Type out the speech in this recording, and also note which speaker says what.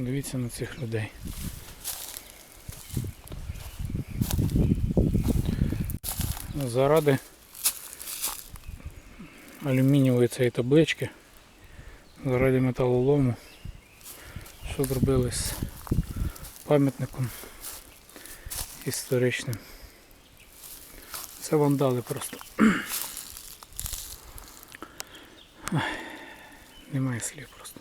Speaker 1: Дивіться на цих людей. Заради алюмінієвої цієї таблички, заради металолому, що зробили з пам'ятником історичним. Це вандали просто. Немає слів просто.